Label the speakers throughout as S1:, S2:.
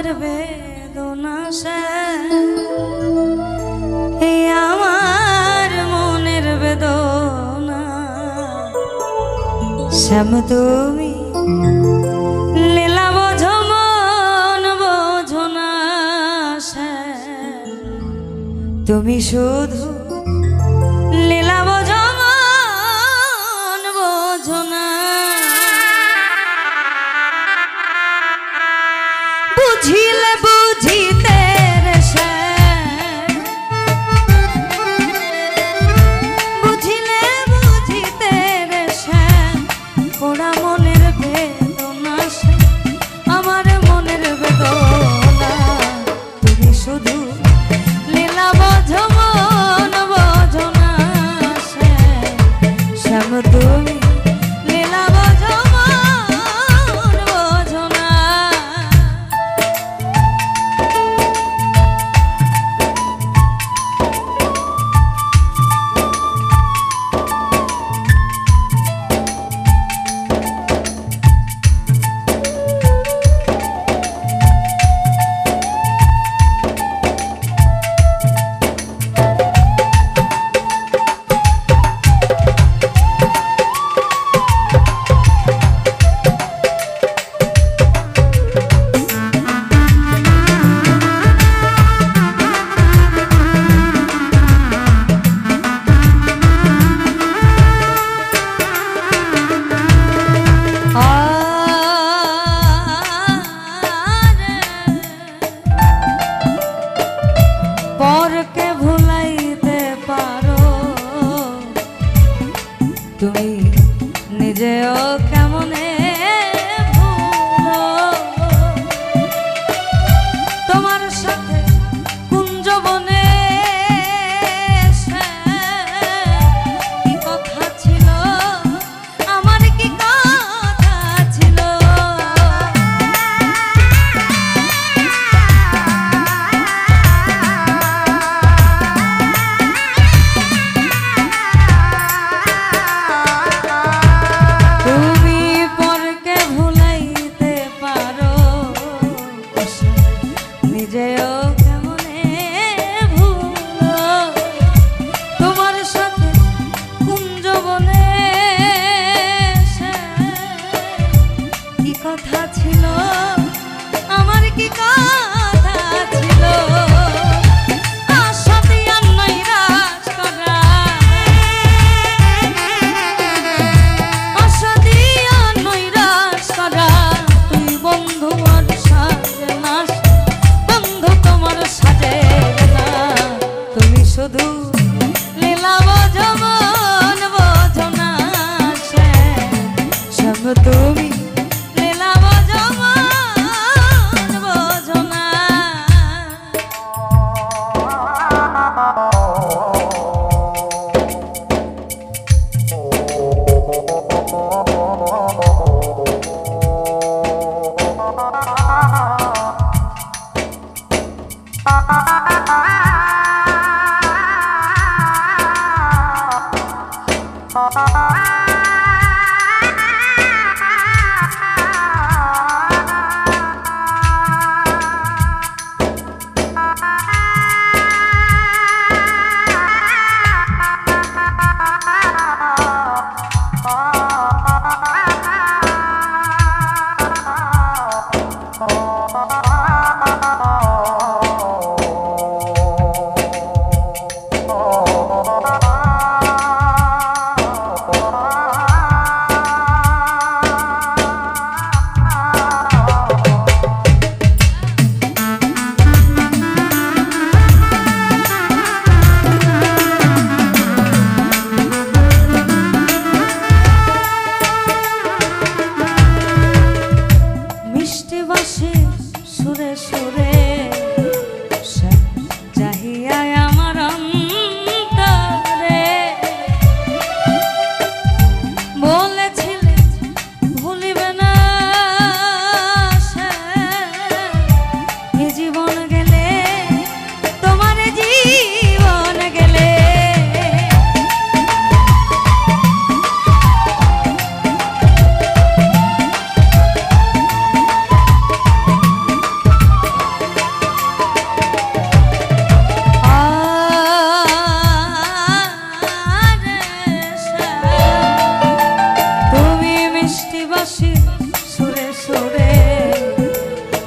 S1: মনের বেদনা সে আমার মনের বেদনা। শ্যাম, তুমি লীলা বোঝো মন বোঝো না তুমি শুধু Ooh. তুমি নিজেও Bye.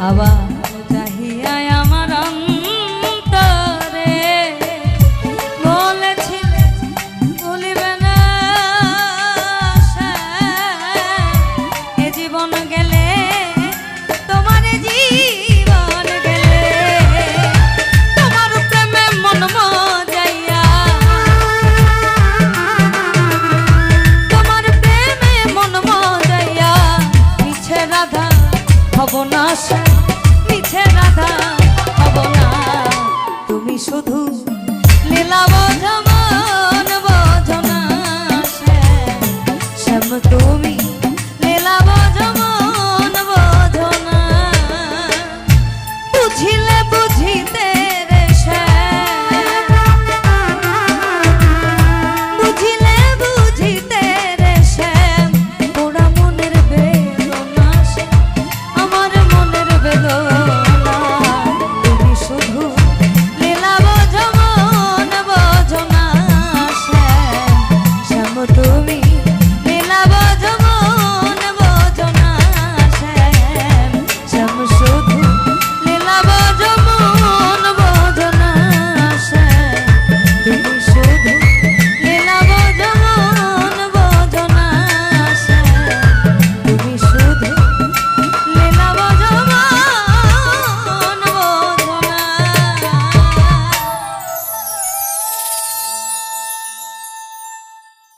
S1: हवा